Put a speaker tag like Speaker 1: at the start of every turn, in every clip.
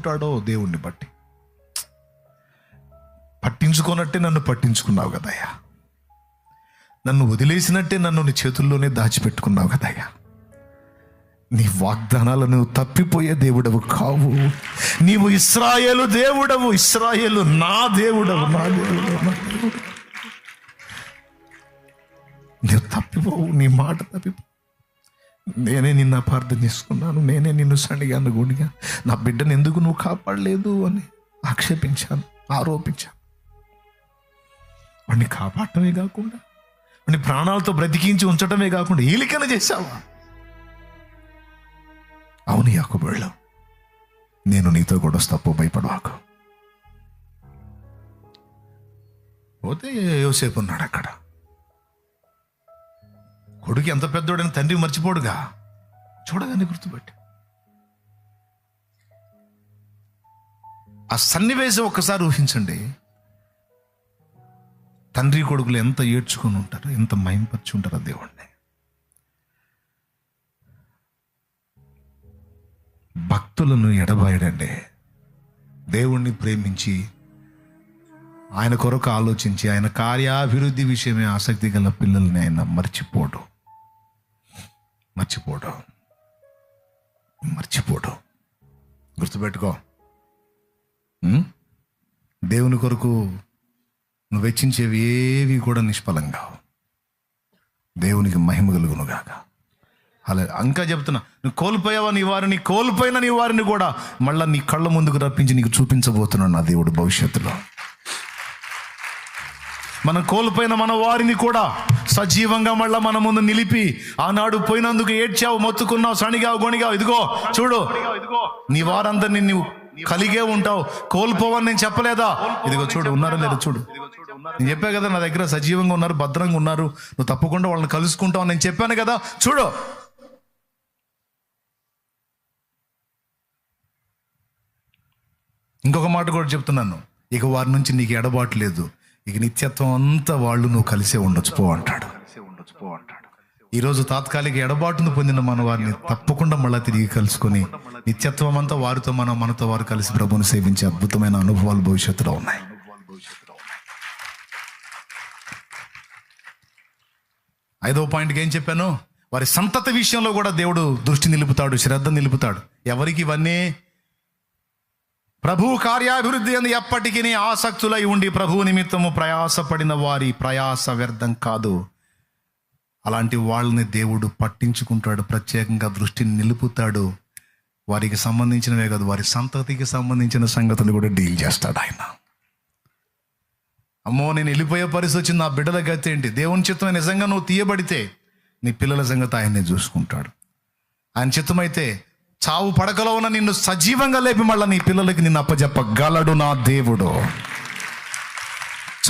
Speaker 1: ఉంటాడో దేవుణ్ణి బట్టి. పట్టించుకోనట్టే నన్ను పట్టించుకున్నావు కదయ్యా. నన్ను వదిలేసినట్టే నన్ను నీ చేతుల్లోనే దాచిపెట్టుకున్నావు కదయ్యా. నీ వాగ్దానాలను తప్పిపోయే దేవుడవు కావు. నీవు ఇస్రాయేలు దేవుడవు ఇస్రాయేలు నా దేవుడవు నా నా దేవుడు నీవు తప్పిపోవు నీ మాట తప్పిపో నేనే నిన్ను అపార్థం చేసుకున్నాను నేనే నిన్ను సణిగాను గుడిగా. నా బిడ్డను ఎందుకు నువ్వు కాపాడలేదు అని ఆక్షేపించాను ఆరోపించాను. వాడిని కాపాడటమే కాకుండా వాడిని ప్రాణాలతో బ్రతికించి ఉంచటమే కాకుండా ఈలికన చేశావా? అవును యాకుబళ్ళ నేను నీతో కూడా తప్పు భయపడవాకు. పోతే యోసేపు ఉన్నాడు అక్కడ. కొడుకు ఎంత పెద్దోడని తండ్రి మర్చిపోడుగా. చూడగానే గుర్తుపెట్టి. ఆ సన్నివేశం ఒక్కసారి ఊహించండి. తండ్రి కొడుకులు ఎంత ఏడ్చుకొని ఉంటారు ఎంత మయంపరిచి ఉంటారు ఆ దేవుణ్ణి. భక్తులను ఎడబాయడండి. దేవుణ్ణి ప్రేమించి ఆయన కొరకు ఆలోచించి ఆయన కార్యాభివృద్ధి విషయమే ఆసక్తి గల పిల్లల్ని ఆయన మర్చిపోడు. మర్చిపోడు మర్చిపోడు గుర్తుపెట్టుకో. దేవుని కొరకు నువ్వు వెచ్చించేవి ఏవి కూడా నిష్ఫలంగా. దేవునికి మహిమ కలుగునుగాక. అలా ఇంకా చెప్తున్నా. నువ్వు కోల్పోయావా నీ వారిని? కోల్పోయిన నీ వారిని కూడా మళ్ళీ నీ కళ్ళ ముందుకు రప్పించి నీకు చూపించబోతున్నాను నా దేవుడు భవిష్యత్తులో. మనం కోల్పోయిన మన వారిని కూడా సజీవంగా మళ్ళా మన ముందు నిలిపి ఆనాడు పోయినందుకు ఏడ్చావు మొత్తుకున్నావు సణిగావు గొణిగావు. ఇదిగో చూడు. నీ వారందరినీ నువ్వు కలిగే ఉంటావు. కోల్పోవని నేను చెప్పలేదా? ఇదిగో చూడు ఉన్నారా లేదా చూడు. నేను చెప్పా కదా నా దగ్గర సజీవంగా ఉన్నారు భద్రంగా ఉన్నారు. నువ్వు తప్పకుండా వాళ్ళని కలుసుకుంటావు నేను చెప్పాను కదా. చూడు. ఇంకొక మాట కూడా చెప్తున్నాను. ఇక వారి నుంచి నీకు ఎడబాటు లేదు. ఇక నిత్యత్వం అంతా వాళ్ళు నువ్వు కలిసే ఉండొచ్చు పో అంటాడు. ఈరోజు తాత్కాలిక ఎడబాటును పొందిన మన వారిని తప్పకుండా మళ్ళీ తిరిగి కలుసుకొని నిత్యత్వం అంతా వారితో మనం మనతో వారు కలిసి ప్రభుని సేవించే అద్భుతమైన అనుభవాలు భవిష్యత్తులో ఉన్నాయి. ఐదో పాయింట్కి ఏం చెప్పాను? వారి సంతత విషయంలో కూడా దేవుడు దృష్టి నిలుపుతాడు శ్రద్ధ నిలుపుతాడు. ఎవరికి ఇవన్నీ ప్రభు కార్యాభివృద్ధి అని ఎప్పటికీ ఆసక్తులై ఉండి ప్రభు నిమిత్తము ప్రయాసపడిన వారి ప్రయాస వ్యర్థం కాదు. అలాంటి వాళ్ళని దేవుడు పట్టించుకుంటాడు ప్రత్యేకంగా దృష్టిని నిలుపుతాడు. వారికి సంబంధించినవే కాదు వారి సంతతికి సంబంధించిన సంగతులు కూడా డీల్ చేస్తాడు ఆయన. అమ్మో నేను వెళ్ళిపోయే పరిస్థితి వచ్చింది నా బిడ్డల గతి ఏంటి? దేవుని చిత్తం నిజంగా నువ్వు తీయబడితే నీ పిల్లల సంగతి ఆయన్నే చూసుకుంటాడు. ఆయన చిత్తమైతే చావు పడకలో ఉన్న నిన్ను సజీవంగా లేపి మళ్ళీ నీ పిల్లలకి నిన్ను అప్పచెప్పగలడు నా దేవుడు.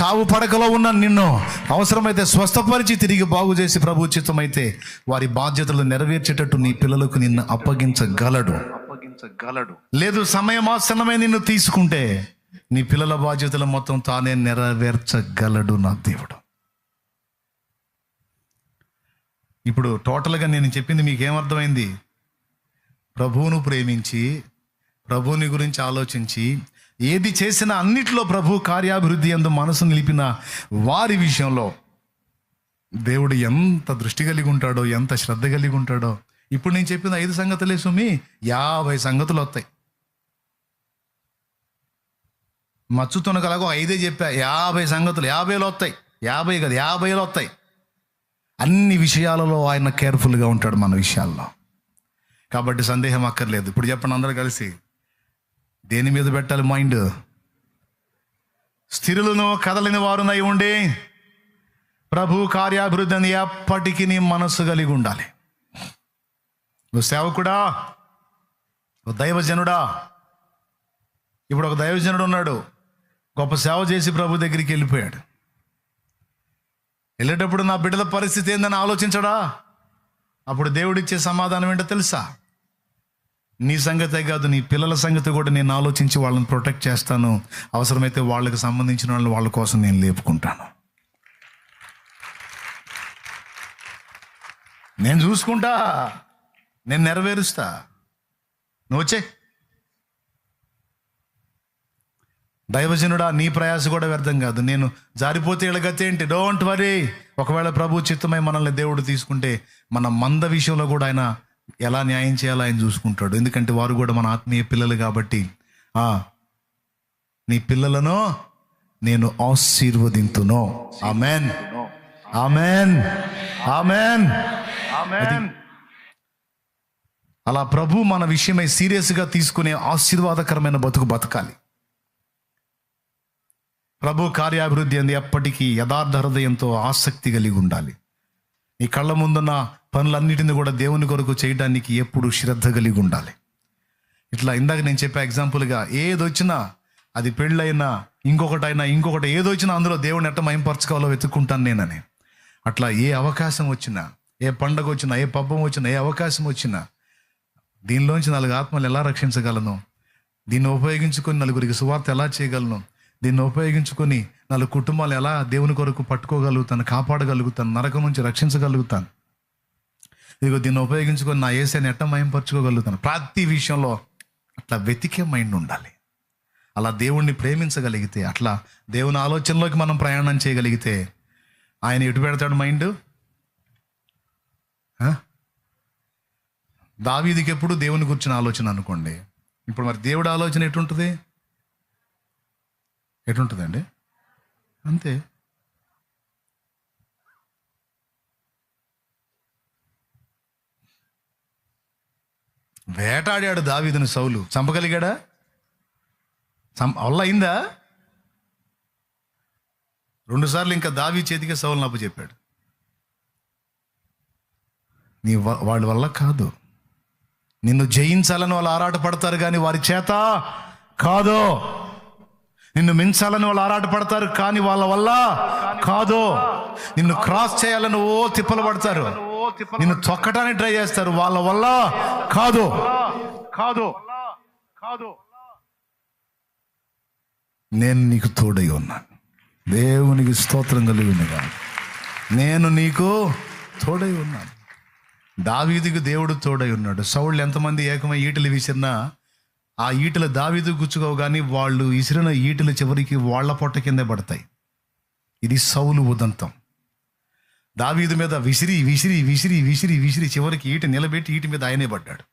Speaker 1: చావు పడకలో ఉన్న నిన్ను అవసరమైతే స్వస్థపరిచి తిరిగి బాగు చేసి ప్రభు చిత్తమైతే వారి బాధ్యతలు నెరవేర్చేటట్టు నీ పిల్లలకు నిన్ను అప్పగించగలడు.
Speaker 2: అప్పగించగలడు.
Speaker 1: లేదు సమయం ఆసన్నమే నిన్ను తీసుకుంటే నీ పిల్లల బాధ్యతలు మొత్తం తానే నెరవేర్చగలడు నా దేవుడు. ఇప్పుడు టోటల్గా నేను చెప్పింది మీకు ఏమర్థమైంది ప్రభువును ప్రేమించి ప్రభువుని గురించి ఆలోచించి ఏది చేసినా అన్నిట్లో ప్రభు కార్యాభివృద్ధి ఎందు మనసు నిలిపిన వారి విషయంలో దేవుడు ఎంత దృష్టి కలిగి ఉంటాడో ఎంత శ్రద్ధ కలిగి ఉంటాడో. ఇప్పుడు నేను చెప్పిన ఐదు సంగతులే సుమి యాభై సంగతులు వస్తాయి. మచ్చుతున్న కలగో ఐదే చెప్పా యాభై సంగతులు యాభైలు వస్తాయి. యాభై కదా యాభైలు వస్తాయి. అన్ని విషయాలలో ఆయన కేర్ఫుల్గా ఉంటాడు మన విషయాల్లో. కాబట్టి సందేహం అక్కర్లేదు. ఇప్పుడు చెప్పండి అందరూ కలిసి. దేని మీద పెట్టాలి మైండ్? స్థిరులను కదలని వారునై ఉండి ప్రభు కార్యాభివృద్ధి అని ఎప్పటికీ నీ మనస్సు కలిగి ఉండాలి. నువ్వు సేవకుడా? ఓ దైవజనుడా? ఇప్పుడు ఒక దైవజనుడు ఉన్నాడు. గొప్ప సేవ చేసి ప్రభు దగ్గరికి వెళ్ళిపోయాడు. వెళ్ళేటప్పుడు నా బిడ్డల పరిస్థితి ఏందని ఆలోచించడా? అప్పుడు దేవుడిచ్చే సమాధానం ఏంటో తెలుసా? నీ సంగతే కాదు నీ పిల్లల సంగతి కూడా నేను ఆలోచించి వాళ్ళని ప్రొటెక్ట్ చేస్తాను. అవసరమైతే వాళ్ళకి సంబంధించిన వాళ్ళని వాళ్ళ కోసం నేను లేపుకుంటాను. నేను చూసుకుంటా నేను నెరవేరుస్తా. నువ్వు వచ్చే. దైవజనుడా నీ ప్రయాస కూడా వ్యర్థం కాదు. నేను జారిపోతే వీళ్ళ గతి ఏంటి? డోంట్ వరీ ఒకవేళ ప్రభు చిత్తమై మనల్ని దేవుడు తీసుకుంటే మన మంద విషయంలో కూడా ఆయన ఎలా న్యాయం చేయాలో ఆయన చూసుకుంటాడు. ఎందుకంటే వారు కూడా మన ఆత్మీయ పిల్లలు కాబట్టి ఆ నీ పిల్లలను నేను ఆశీర్వదింతును. ఆమెన్ ఆమెన్ ఆమెన్ ఆమెన్ అలా ప్రభు మన విషయమై సీరియస్గా తీసుకునే ఆశీర్వాదకరమైన బతుకు బతకాలి. ప్రభు కార్యాభివృద్ధి అంది ఎప్పటికీ యథార్థ హృదయంతో ఆసక్తి కలిగి ఉండాలి. నీ కళ్ళ ముందున్న పనులన్నిటిని కూడా దేవుని కొరకు చేయడానికి ఎప్పుడు శ్రద్ధ కలిగి ఉండాలి. ఇట్లా ఇందాక నేను చెప్పే ఎగ్జాంపుల్గా ఏదొచ్చినా అది పెళ్ళైనా ఇంకొకటైనా ఇంకొకటి ఏదొచ్చినా అందులో దేవుని ఎట్ట మయంపరచుకోవాలో వెతుక్కుంటాను నేనని. అట్లా ఏ అవకాశం వచ్చినా ఏ పండగ వచ్చినా ఏ పబ్బం వచ్చినా ఏ అవకాశం వచ్చినా దీనిలోంచి నాలుగు ఆత్మలు ఎలా రక్షించగలను? దీన్ని ఉపయోగించుకొని నలుగురికి సువార్త ఎలా చేయగలను? దీన్ని ఉపయోగించుకొని నాలుగు కుటుంబాలు ఎలా దేవుని కొరకు పట్టుకోగలుగుతాను కాపాడగలుగుతాను నరకం నుంచి రక్షించగలుగుతాను. ఇదిగో దీన్ని ఉపయోగించుకొని నా ఏసైని ఎట్ట మయంపరచుకోగలుగుతాను? ప్రతి విషయంలో అట్లా వెతికే మైండ్ ఉండాలి. అలా దేవుణ్ణి ప్రేమించగలిగితే అట్లా దేవుని ఆలోచనలోకి మనం ప్రయాణం చేయగలిగితే ఆయన ఎటు పెడతాడు మైండ్? దావీదికి ఎప్పుడు దేవుని గురించిన ఆలోచన అనుకోండి. ఇప్పుడు మరి దేవుడు ఆలోచన ఎటుంటుంది? ఎటుంటుందండి? అంతే. వేటాడాడు దావీదుని సౌలు. చంపగలిగాడా? చంప వల్ల అయిందా? రెండుసార్లు ఇంకా దావి చేతికి సౌలు నప్పు చెప్పాడు నీ వ- వాళ్ళ వల్ల కాదు. నిన్ను జయించాలని వాళ్ళు ఆరాట పడతారు కానీ వారి చేత కాదు. నిన్ను మించాలని వాళ్ళు ఆరాట పడతారు కానీ వాళ్ళ వల్ల కాదు. నిన్ను క్రాస్ చేయాలని ఓ తిప్పలు పడతారు. నిన్ను తొక్కటానికి ట్రై చేస్తారు వాళ్ళ వల్ల కాదు. కాదు. కాదు. నేను నీకు తోడై ఉన్నాను దేవునికి స్తోత్రం కలిగినగా నేను నీకు తోడై ఉన్నాను. దావీదుకు దేవుడు తోడై ఉన్నాడు. సౌళ్ళు ఎంతమంది ఏకమై ఈటలు విసిరినా ఆ ఈటలు దావీదు గుచ్చుకోవు కానీ వాళ్ళు విసిరిన ఈటలు చివరికి వాళ్ళ పొట్ట కిందే పడతాయి. ఇది సౌలు ఉదంతం. దావీదు మీద విసిరి విసిరి విసిరి విసిరి విసిరి చివరికి ఈట నిలబెట్టి ఈటి మీద ఆయనే పడ్డాడు.